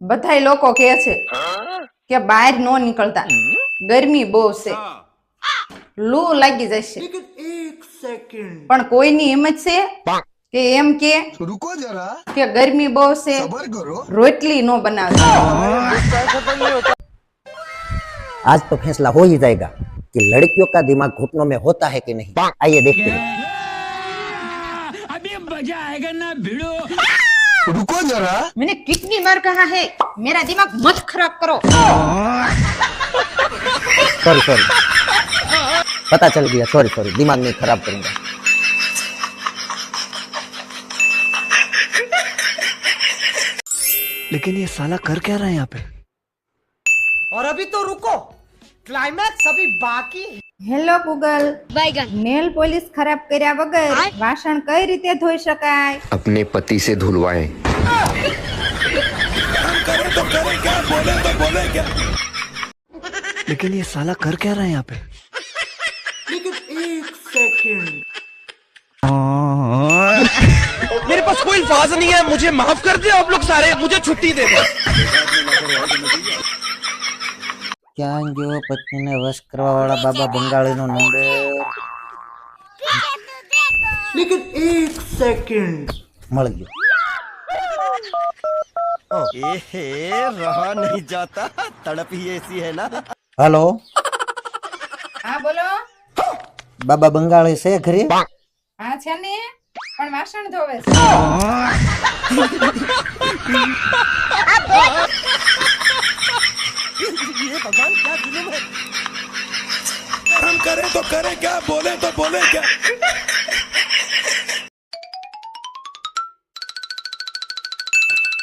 બધાય લોકો કહે છે કે બહાર નો નીકળતા ગરમી બહુ છે લૂ લાગી જશે પણ કોઈની હિંમત છે કે એમ કે रुको जरा કે ગરમી બહુ છે सबर करो રોટલી નો બનાવતા आज तो फैसला हो ही जाएगा कि लड़कियों का दिमाग घुटनों में होता है कि नहीं आइए देखते हैं रुको जरा। मैंने कितनी बार कहा है मेरा दिमाग मत खराब करो। सॉरी सॉरी पता चल गया सॉरी सॉरी दिमाग नहीं खराब करूँगा। लेकिन ये साला कर क्या रहा है यहाँ पे? और अभी तो रुको क्लाइमैक्स अभी बाकी है। હેલો ગૂગલ નેલ પોલિશ ખરાબ કર્યા વગર વાસણ કઈ રીતે ધોઈ શકાય अपने पति से धुलवाएं लेकिन ये साला कर क्या रहा है यहाँ पे मेरे पास कोई अल्फाज नहीं है मुझे माफ कर दे आप लोग सारे मुझे छुट्टी दे दो ક્યાં ગયો પત્નીને વશ કરવા વાળા બાબા બંગાળીનો નંબર लेकिन एक सेकंड મળી ગયો रहा नहीं जाता तड़प ही ऐसी है ना હેલો હા બોલો બાબા બંગાળી છે ઘરે હા છે ને પણ વાસણ ધોવે છે हम करें तो करें क्या बोले तो बोले क्या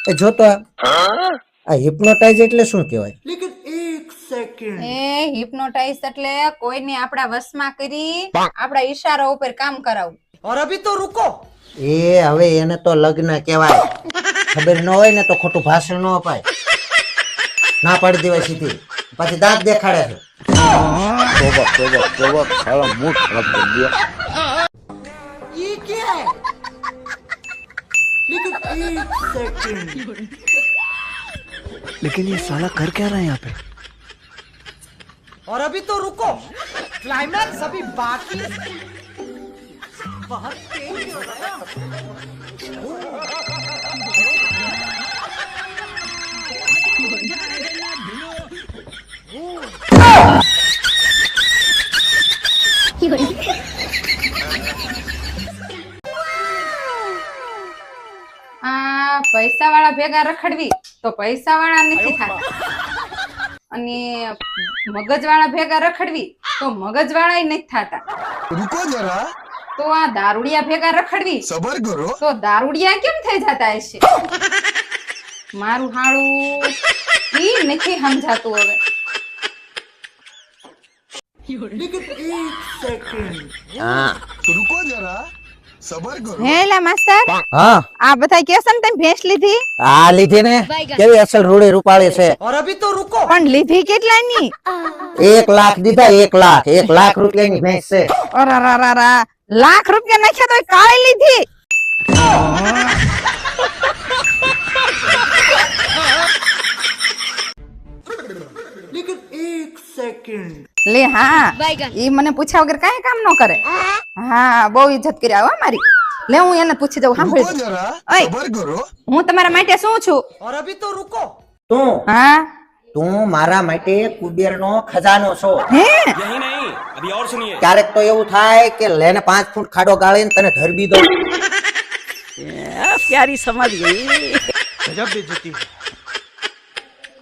એ જોતો આ હિપ્નોટાઇઝ એટલે શું કહેવાય लेकिन एक सेकंड એ હિપ્નોટાઇઝ એટલે કોઈને આપણા વશમાં કરી આપણા ઈશારા ઉપર કામ કરાવવું और अभी तो रुको એ હવે એને તો લગ્ન કહેવાય ખબર ન હોય ને તો ખોટું ભાષણ ન અપાય ના પાડી દેવાય સીધી પછી દાંત દેખાડે છે ये क्या है लेकिन एक सेकंड लेकिन ये साला कर क्या रहा है यहाँ पे और अभी तो रुको क्लाइमैक्स अभी बाकी है बहुत तेज हो रहा है પૈસા વાળા ભેગા રખડવી તો પૈસા વાળા નથી થતા. અને મગજ વાળા ભેગા રખડવી તો મગજ વાળા નથી થતા. રૂકો જરા. તો આ દારૂડિયા ભેગા રખડવી સબર કરો. તો દારૂડિયા કેમ થઈ જતા હશે? મારું હાળું ઈ નથી સમજાતું હવે. રૂકો જરા. હેલા માસ્ટર હા આ બધા કે છે ને તમે ભેંસ લીધી? આ લીધી ને? કેવી અસલ રૂડે રૂપાળી છે? ઓર અભી તો રૂકો. પણ લીધી કેટલાની? 1 લાખ દીધા 1 લાખ. 1 લાખ રૂપિયાની ભેંસ છે. ઓર રા લાખ રૂપિયા નાખ્યા તો કાળી લીધી? લેકિન 1 સેકન્ડ. લે હા. ઈ મને પૂછ્યા વગર કાંઈ કામ ન કરે. હા બહુ ઇજ્જત કર્યા હો મારી. લે હું એને પૂછી દઉં સાંભળી હું તમારા માટે શું છું? અરે તો રૂકો. તું. હા. તું મારા માટે કુબેર નો ખજાનો છો. ક્યારેક તો એવું થાય કે લેને પાંચ ફૂટ ખાડો ગાળીને તને ધરબી દઉં. પ્યારી સમજ ગઈ ગજબ બેજતી